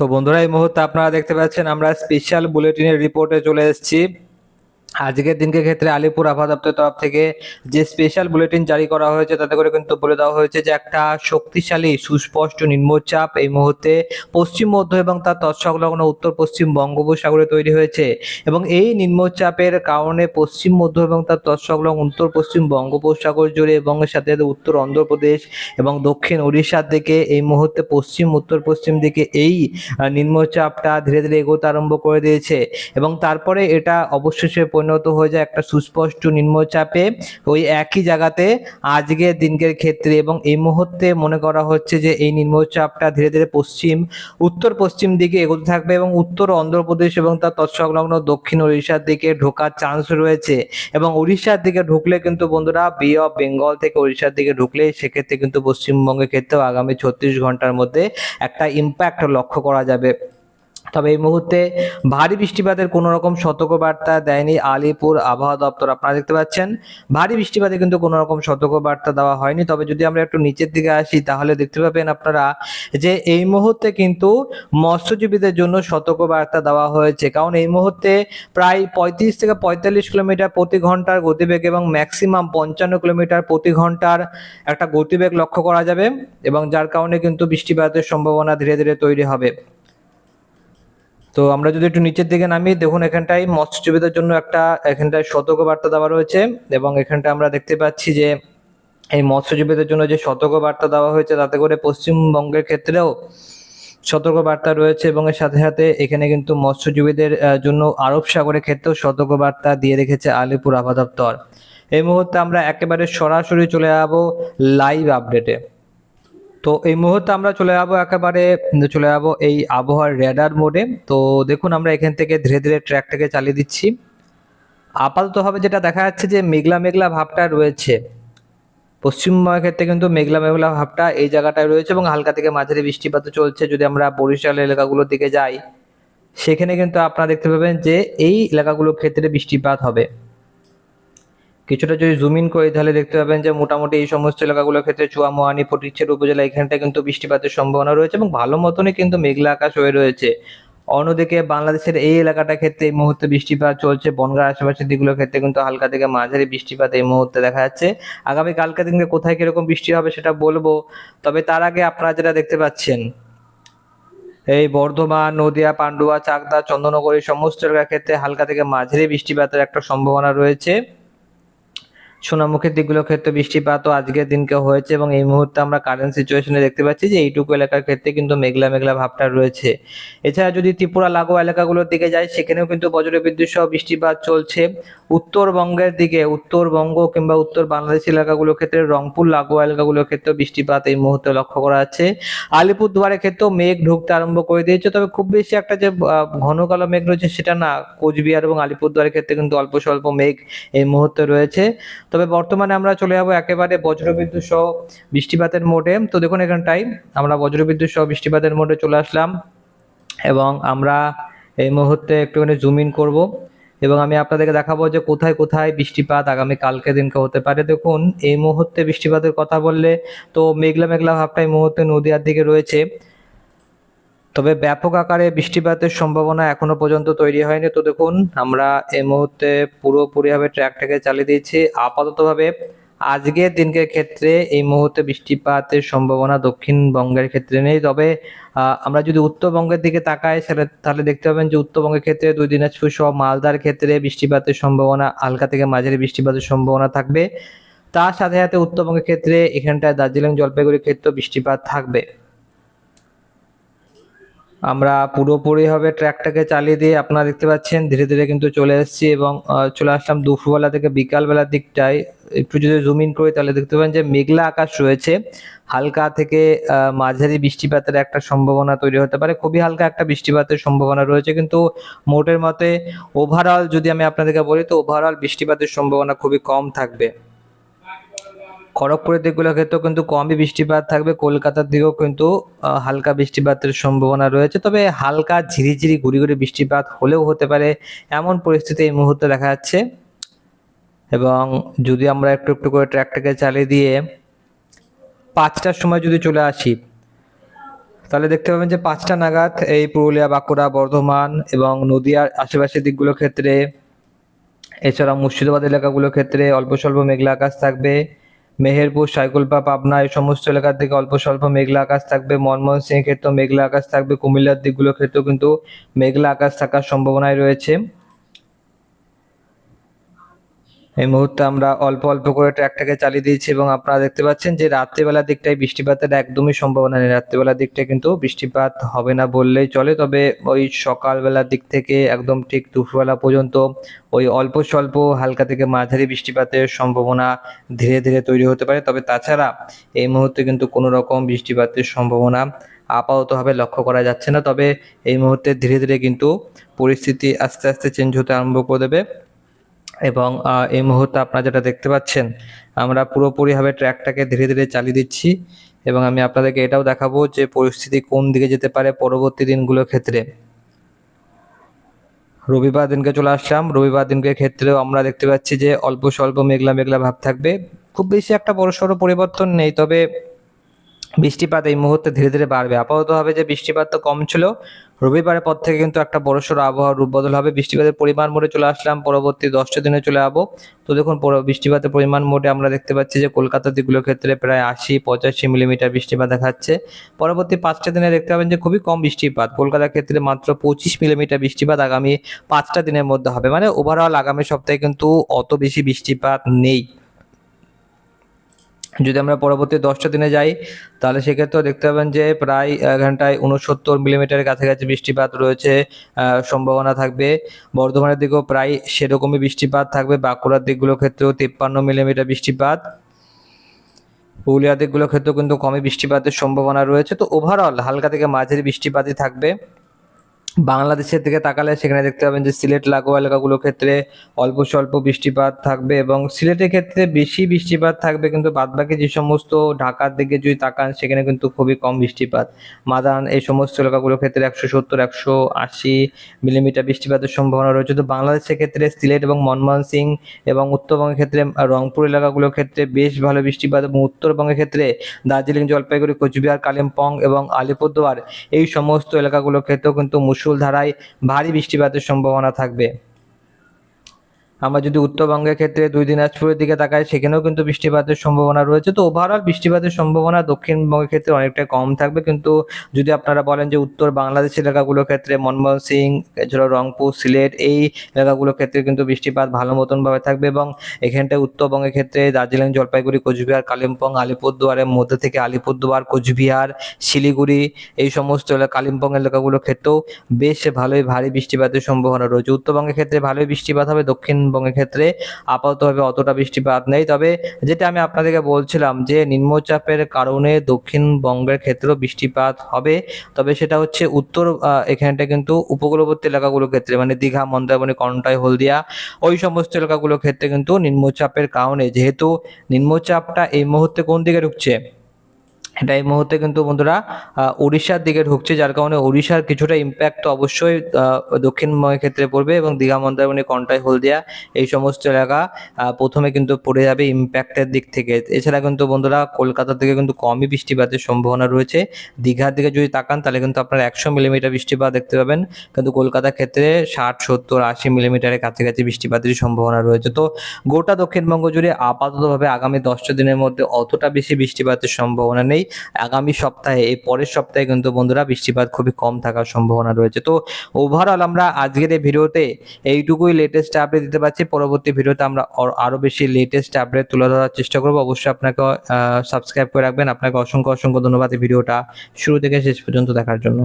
তো বন্ধুরা এই মুহূর্তে আপনারা দেখতে পাচ্ছেন আমরা স্পেশাল বুলেটিনের রিপোর্টে চলে এসেছি। আজকের দিনকে ক্ষেত্রে আলিপুর আবহাওয়া দপ্তরের তরফ থেকে যে স্পেশাল বুলেটিন জারি করা হয়েছে, তাতে করে কিন্তু বলে দেওয়া হয়েছে যে একটা শক্তিশালী, সুস্পষ্ট, নিম্নচাপ এই মুহূর্তে পশ্চিম, মধ্য এবং তার তৎসংলগ্ন উত্তর, পশ্চিম বঙ্গোপসাগরে তৈরি হয়েছে এবং এই নিম্নচাপের কারণে পশ্চিম, মধ্য এবং তার তৎসংলগ্ন উত্তর, পশ্চিম বঙ্গোপসাগর জুড়ে এবং সাথে সাথে উত্তর অন্ধ্রপ্রদেশ এবং দক্ষিণ উড়িষ্যার দিকে এই মুহূর্তে পশ্চিম, উত্তর পশ্চিম দিকে এই নিম্নচাপটা ধীরে ধীরে এগোতে আরম্ভ করে দিয়েছে এবং তারপরে এটা অবশেষে পরিণত হয়ে যায় একটা সুস্পষ্ট নিম্নচাপে। ওই একই জায়গাতে আজকের দিনকের ক্ষেত্রে এবং এই মুহূর্তে মনে করা হচ্ছে যে এই নিম্নচাপটা ধীরে ধীরে পশ্চিম, উত্তর পশ্চিম দিকে এগোতে থাকবে এবং উত্তর অন্ধ্রপ্রদেশ এবং তার তৎসংলগ্ন দক্ষিণ ওড়িশার দিকে ঢোকার চান্স রয়েছে। এবং উড়িষ্যার দিকে ঢুকলে কিন্তু বন্ধুরা বে অফ বেঙ্গল থেকে উড়িষ্যার দিকে ঢুকলে সেক্ষেত্রে কিন্তু পশ্চিমবঙ্গের ক্ষেত্রেও আগামী ছত্রিশ ঘণ্টার মধ্যে একটা ইম্প্যাক্ট লক্ষ্য করা যাবে। তবে এই মুহূর্তে ভারী বৃষ্টিপাতের কোনো রকম সতর্কবার্তা দেয়নি আলিপুর আবহাওয়া দপ্তর। আপনারা দেখতে পাচ্ছেন, ভারী বৃষ্টিপাতে কিন্তু কোনো রকম সতর্কবার্তা দেওয়া হয়নি। তবে যদি আমরা একটু নিচের দিকে আসি, তাহলে দেখতে পাবেন আপনারা যে এই মুহূর্তে কিন্তু মৎস্যজীবীদের জন্য সতর্কবার্তা দেওয়া হয়েছে। কারণ এই মুহূর্তে প্রায় পঁয়ত্রিশ থেকে পঁয়তাল্লিশ কিলোমিটার প্রতি ঘণ্টার গতিবেগ এবং ম্যাক্সিমাম পঞ্চান্ন কিলোমিটার প্রতি ঘণ্টার একটা গতিবেগ লক্ষ্য করা যাবে এবং যার কারণে কিন্তু বৃষ্টিপাতের সম্ভাবনা ধীরে ধীরে তৈরি হবে। তো আমরা যদি একটু নিচের দিকে নামি দেখুন এখানটায় মৎস্যজীবীদের জন্য একটা, এখানটায় সতর্কবার্তা দেওয়া রয়েছে এবং এখানটা আমরা দেখতে পাচ্ছি যে এই মৎস্যজীবীদের জন্য যে সতর্কবার্তা দেওয়া হয়েছে, তাতে করে পশ্চিমবঙ্গের ক্ষেত্রেও সতর্কবার্তা রয়েছে এবং এর সাথে সাথে এখানে কিন্তু মৎস্যজীবীদের জন্য আরব সাগরের ক্ষেত্রেও সতর্কবার্তা দিয়ে রেখেছে আলিপুর আবহাওয়া দপ্তর। এই মুহূর্তে আমরা একেবারে সরাসরি চলে যাব লাইভ আপডেটে তো এই মুহূর্তে আমরা চলে যাব একেবারে চলে যাব এই আবহাওয়ার রেডার মোডে তো দেখুন, আমরা এখান থেকে ধীরে ধীরে ট্র্যাকটাকে চালিয়ে দিচ্ছি। আপাততভাবে যেটা দেখা যাচ্ছে যে মেঘলা মেঘলা ভাবটা রয়েছে। পশ্চিমবঙ্গের ক্ষেত্রে কিন্তু মেঘলা মেঘলা ভাবটা এই জায়গাটায় রয়েছে এবং হালকা থেকে মাঝারি বৃষ্টিপাত চলছে। যদি আমরা বরিশাল এলাকাগুলোর দিকে যাই, সেখানে কিন্তু আপনারা দেখতে পাবেন যে এই এলাকাগুলোর ক্ষেত্রে বৃষ্টিপাত হবে। কিছুটা যদি জুম ইন করি, তাহলে দেখতে পাবেন যে মোটামুটি এই সমস্ত এলাকাগুলোর ক্ষেত্রে চুয়ামোয়ানি ফটিকছের উপজেলা এখানটা কিন্তু বৃষ্টিপাতের সম্ভাবনা রয়েছে এবং ভালো মতনই কিন্তু মেঘলা আকাশ হয়ে রয়েছে। অন্যদিকে বাংলাদেশের এই এলাকাটার ক্ষেত্রে এই মুহূর্তে বৃষ্টিপাত চলছে। বনগাঁ আশেপাশের দিকগুলোর ক্ষেত্রে কিন্তু হালকা থেকে মাঝারি বৃষ্টিপাত এই মুহূর্তে দেখা যাচ্ছে। আগামী কালকে দিনকে কোথায় কীরকম বৃষ্টি হবে সেটা বলব, তবে তার আগে আপনারা যেটা দেখতে পাচ্ছেন, এই বর্ধমান, নদিয়া, পান্ডুয়া, চাকদা, চন্দননগর এই সমস্ত এলাকার ক্ষেত্রে হালকা থেকে মাঝারি বৃষ্টিপাতের একটা সম্ভাবনা রয়েছে। সোনামুখীর দিকগুলোর ক্ষেত্রে বৃষ্টিপাতও আজকের দিনকে হয়েছে এবং এই মুহূর্তে আমরা কারেন্ট সিচুয়েশনে দেখতে পাচ্ছি যে এইটুকু এলাকার ক্ষেত্রে কিন্তু মেঘলা মেঘলা ভাবটা রয়েছে। এছাড়া যদি ত্রিপুরা লাগোয়া এলাকাগুলোর দিকে যাই, সেখানেও কিন্তু বজ্রবিদ্যুৎ সহ বৃষ্টিপাত চলছে। উত্তরবঙ্গের দিকে, উত্তরবঙ্গ কিংবা উত্তর বাংলাদেশ এলাকাগুলোর ক্ষেত্রে রংপুর লাগোয়া এলাকাগুলোর ক্ষেত্রেও বৃষ্টিপাত এই মুহূর্তে লক্ষ্য করা যাচ্ছে। আলিপুরদুয়ারের ক্ষেত্রেও মেঘ ঢুকতে আরম্ভ করে দিয়েছে, তবে খুব বেশি একটা যে ঘন কালো মেঘ রয়েছে সেটা না। কোচবিহার এবং আলিপুরদুয়ারের ক্ষেত্রে কিন্তু অল্প স্বল্প মেঘ এই মুহূর্তে রয়েছে। তবে বর্তমানে আমরা চলে যাব একেবারে বজ্রবিদ্যুৎ সহ বৃষ্টিপাতের মোডে। তো দেখুন এখানটাই আমরা বজ্রবিদ্যুৎ সহ বৃষ্টিপাতের মোডে চলে আসলাম এবং আমরা এই মুহূর্তে একটুখানি জুম ইন করব এবং আমি আপনাদেরকে দেখাবো যে কোথায় কোথায় বৃষ্টিপাত আগামী কালকে দিনকে হতে পারে। দেখুন, এই মুহূর্তে বৃষ্টিপাতের কথা বললে তো মেঘলা মেঘলা ভাবটা এই মুহূর্তে নদীয়ার দিকে রয়েছে। তবে ব্যাপক আকারে বৃষ্টিপাতের সম্ভাবনা এখনও পর্যন্ত তৈরি হয়নি। তো দেখুন, আমরা এই মুহূর্তে পুরোপুরিভাবে ট্র্যাকটাকে চালিয়ে দিয়েছি। আপাততভাবে আজকের দিনকের ক্ষেত্রে এই মুহূর্তে বৃষ্টিপাতের সম্ভাবনা দক্ষিণবঙ্গের ক্ষেত্রে নেই। তবে আমরা যদি উত্তরবঙ্গের দিকে তাকাই, সেটা তাহলে দেখতে পাবেন যে উত্তরবঙ্গের ক্ষেত্রে দুই দিনাজপুর সহ মালদার ক্ষেত্রে বৃষ্টিপাতের সম্ভাবনা, হালকা থেকে মাঝারি বৃষ্টিপাতের সম্ভাবনা থাকবে। তার সাথে সাথে উত্তরবঙ্গের ক্ষেত্রে এখানটায় দার্জিলিং জলপাইগুড়ির ক্ষেত্রেও বৃষ্টিপাত থাকবে। আমরা পুরোপুরিভাবে ট্র্যাকটাকে চালিয়ে দিয়ে আপনারা দেখতে পাচ্ছেন, ধীরে ধীরে কিন্তু চলে এসেছি এবং চলে আসলাম দুপুরবেলা থেকে বিকালবেলার দিকটায়। একটু যদি জুম ইন করি তাহলে দেখতে পাবেন যে মেঘলা আকাশ রয়েছে। হালকা থেকে মাঝারি বৃষ্টিপাতের একটা সম্ভাবনা তৈরি হতে পারে। খুবই হালকা একটা বৃষ্টিপাতের সম্ভাবনা রয়েছে। কিন্তু মোটের মতে ওভারঅল যদি আমি আপনাদেরকে বলি, তো ওভারঅল বৃষ্টিপাতের সম্ভাবনা খুবই কম থাকবে। খড়গপুরের দিকগুলোর ক্ষেত্রেও কিন্তু কমই বৃষ্টিপাত থাকবে। কলকাতার দিকেও কিন্তু হালকা বৃষ্টিপাতের সম্ভাবনা রয়েছে। তবে হালকা ঝিরিঝিরি গুড়ি গুড়ি বৃষ্টিপাত হলেও হতে পারে। এমন পরিস্থিতি এই মুহূর্তে দেখা যাচ্ছে। এবং যদি আমরা একটু একটু করে ট্র্যাকটাকে চালিয়ে দিয়ে পাঁচটার সময় যদি চলে আসি, তাহলে দেখতে পাবেন যে পাঁচটা নাগাদ এই পুরুলিয়া, বাঁকুড়া, বর্ধমান এবং নদিয়ার আশেপাশের দিকগুলোর ক্ষেত্রে এছাড়া মুর্শিদাবাদ এলাকাগুলোর ক্ষেত্রে অল্প স্বল্প মেঘলা আকাশ থাকবে। মেহেরপুর সাইকুলপা পাবনা, এই সমস্ত এলাকার দিকে অল্প স্বল্প মেঘলা আকাশ থাকবে। মনমোহন সিং ক্ষেত্রেও মেঘলা আকাশ থাকবে। কুমিল্লার দিকগুলোর ক্ষেত্রেও কিন্তু মেঘলা আকাশ থাকার সম্ভাবনাই রয়েছে। এই মুহূর্তে আমরা অল্প অল্প করে ট্র্যাকটাকে চালিয়ে দিয়েছি এবং আপনারা দেখতে পাচ্ছেন যে রাত্রিবেলার দিকটায় বৃষ্টিপাতের একদমই সম্ভাবনা নেই। রাত্রিবেলার দিকটা কিন্তু বৃষ্টিপাত হবে না বললেই চলে, তবে ওই সকালবেলার দিক থেকে একদম ঠিক দুপুরবেলা পর্যন্ত ওই অল্প স্বল্প হালকা থেকে মাঝারি বৃষ্টিপাতের সম্ভাবনা ধীরে ধীরে তৈরি হতে পারে। তবে তাছাড়া এই মুহূর্তে কিন্তু কোনো রকম বৃষ্টিপাতের সম্ভাবনা আপাততভাবে লক্ষ্য করা যাচ্ছে না। তবে এই মুহূর্তে ধীরে ধীরে কিন্তু পরিস্থিতি আস্তে আস্তে চেঞ্জ হতে আরম্ভ করে দেবে। এবং এই মুহূর্তে আপনারা যেটা দেখতে পাচ্ছেন, আমরা পুরোপুরিভাবে ট্র্যাকটাকে ধীরে ধীরে চালিয়ে দিচ্ছি এবং আমি আপনাদেরকে এটাও দেখাবো যে পরিস্থিতি কোন দিকে যেতে পারে পরবর্তী দিনগুলোর ক্ষেত্রে। রবিবার দিনকে চলে আসলাম। রবিবার দিনকে ক্ষেত্রেও আমরা দেখতে পাচ্ছি যে অল্প স্বল্প মেঘলা মেঘলা ভাব থাকবে। খুব বেশি একটা বড়সড় পরিবর্তন নেই, তবে বৃষ্টিপাত এই মুহূর্তে ধীরে ধীরে বাড়বে। আপাততভাবে যে বৃষ্টিপাত তো কম ছিল, রবিবারের পর থেকে কিন্তু একটা বড়সড় আবহাওয়ার রূপ বদল হবে। বৃষ্টিপাতের পরিমাণ মোডে চলে আসলাম, পরবর্তী দশটা দিনে চলে যাব। তো দেখুন বৃষ্টিপাতের পরিমাণ মোডে আমরা দেখতে পাচ্ছি যে কলকাতার দিকগুলোর ক্ষেত্রে প্রায় আশি, পঁচাশি মিলিমিটার বৃষ্টিপাত দেখাচ্ছে। পরবর্তী পাঁচটা দিনে দেখতে পাবেন যে খুবই কম বৃষ্টিপাত। কলকাতার ক্ষেত্রে মাত্র পঁচিশ মিলিমিটার বৃষ্টিপাত আগামী পাঁচটা দিনের মধ্যে হবে। মানে ওভারঅল আগামী সপ্তাহে কিন্তু অত বেশি বৃষ্টিপাত নেই। যদি আমরা পরবর্তী দশটা দিনে যাই, তাহলে সেক্ষেত্রেও দেখতে পাবেন যে প্রায় ঘন্টায় উনসত্তর মিলিমিটারের কাছাকাছি বৃষ্টিপাত রয়েছে সম্ভাবনা থাকবে। বর্ধমানের দিকেও প্রায় সেরকমই বৃষ্টিপাত থাকবে। বাঁকুড়ার দিকগুলোর ক্ষেত্রেও তিপ্পান্ন মিলিমিটার বৃষ্টিপাত। পুরুলিয়া দিকগুলোর ক্ষেত্রেও কিন্তু কমই বৃষ্টিপাতের সম্ভাবনা রয়েছে। তো ওভারঅল হালকা থেকে মাঝারি বৃষ্টিপাতই থাকবে। বাংলাদেশের দিকে তাকালে সেখানে দেখতে পাবেন যে সিলেট লাগোয়া এলাকাগুলোর ক্ষেত্রে অল্প স্বল্প বৃষ্টিপাত থাকবে এবং সিলেটের ক্ষেত্রে বেশি বৃষ্টিপাত থাকবে, কিন্তু বাদবাকি যে সমস্ত ঢাকার দিকে যদি তাকান, সেখানে কিন্তু খুবই কম বৃষ্টিপাত। মাদান, এই সমস্ত এলাকাগুলোর ক্ষেত্রে একশো সত্তর, একশো আশি মিলিমিটার বৃষ্টিপাতের সম্ভাবনা রয়েছে। তো বাংলাদেশের ক্ষেত্রে সিলেট এবং মনমোহন সিং এবং উত্তরবঙ্গের ক্ষেত্রে রংপুর এলাকাগুলোর ক্ষেত্রে বেশ ভালো বৃষ্টিপাত এবং উত্তরবঙ্গের ক্ষেত্রে দার্জিলিং, জলপাইগুড়ি, কোচবিহার, কালিম্পং এবং আলিপুরদুয়ার, এই সমস্ত এলাকাগুলোর ক্ষেত্রেও কিন্তু মুষলধারায় ভারী বৃষ্টিপাতের সম্ভাবনা থাকবে। আমরা যদি উত্তরবঙ্গের ক্ষেত্রে দুই দিনাজপুরের দিকে তাকাই, সেখানেও কিন্তু বৃষ্টিপাতের সম্ভাবনা রয়েছে। তো ওভারঅল বৃষ্টিপাতের সম্ভাবনা দক্ষিণবঙ্গের ক্ষেত্রে অনেকটাই কম থাকবে। কিন্তু যদি আপনারা বলেন যে উত্তর বাংলাদেশ এলাকাগুলোর ক্ষেত্রে, মনমোহন সিং, এছাড়াও রংপুর, সিলেট, এই এলাকাগুলোর ক্ষেত্রে কিন্তু বৃষ্টিপাত ভালো মতনভাবে থাকবে এবং এখানটায় উত্তরবঙ্গের ক্ষেত্রে দার্জিলিং, জলপাইগুড়ি, কোচবিহার, কালিম্পং, আলিপুরদুয়ারের মধ্যে থেকে আলিপুরদুয়ার, কোচবিহার, শিলিগুড়ি, এই সমস্ত এলাকা কালিম্পং এলাকাগুলোর ক্ষেত্রেও বেশ ভালোই ভারী বৃষ্টিপাতের সম্ভাবনা রয়েছে। উত্তরবঙ্গের ক্ষেত্রে ভালোই বৃষ্টিপাত হবে দক্ষিণবঙ্গের ক্ষেত্রে আপাততভাবে অতটা বৃষ্টিপাত নেই। তবে যেটা আমি আপনাদেরকে বলছিলাম যে নিম্নচাপের কারণে দক্ষিণবঙ্গের ক্ষেত্রেও বৃষ্টিপাত হবে। তবে সেটা হচ্ছে উত্তর এখানটা কিন্তু উপকূলবর্তী এলাকাগুলোর ক্ষেত্রে মানে দীঘা, মন্দারমণি কন্টাই হলদিয়া, ওই সমস্ত এলাকাগুলোর ক্ষেত্রে কিন্তু নিম্নচাপের কারণে যেহেতু নিম্নচাপটা এই মুহূর্তে কোন দিকে ঢুকছে? এটা এই মুহূর্তে কিন্তু বন্ধুরা উড়িষ্যার দিকে ঢুকছে, যার কারণে উড়িষ্যার কিছুটা ইম্প্যাক্ট তো অবশ্যই দক্ষিণময় ক্ষেত্রে পড়বে এবং দীঘা, মন্দারমণি, কন্টাই, হলদিয়া এই সমস্ত এলাকা প্রথমে কিন্তু পড়ে যাবে ইম্প্যাক্টের দিক থেকে। এছাড়া কিন্তু বন্ধুরা কলকাতা থেকে কিন্তু কমই বৃষ্টিপাতের সম্ভাবনা রয়েছে। দীঘার দিকে যদি তাকান, তাহলে কিন্তু আপনারা একশো মিলিমিটার বৃষ্টিপাত দেখতে পাবেন। কিন্তু কলকাতার ক্ষেত্রে ষাট, সত্তর, আশি মিলিমিটারের কাছাকাছি বৃষ্টিপাতের সম্ভাবনা রয়েছে। তো গোটা দক্ষিণবঙ্গ জুড়ে আপাততভাবে আগামী দশটা দিনের মধ্যে অতটা বেশি বৃষ্টিপাতের সম্ভাবনা নেই। আগামী সপ্তাহে, এই পরের সপ্তাহে কিন্তু বন্ধুরা বৃষ্টিপাত খুবই কম থাকার সম্ভাবনা রয়েছে। তো ওভারঅল আমরা আজকের এই ভিডিওতে এইটুকুই লেটেস্ট আপডেট দিতে পারছি। পরবর্তী ভিডিওতে আমরা আরও আরও বেশি লেটেস্ট আপডেট তুলে ধরার চেষ্টা করব। অবশ্যই আপনাকে সাবস্ক্রাইব করে রাখবেন। আপনাকে অসংখ্য অসংখ্য ধন্যবাদ এই ভিডিওটা শুরু থেকে শেষ পর্যন্ত দেখার জন্য।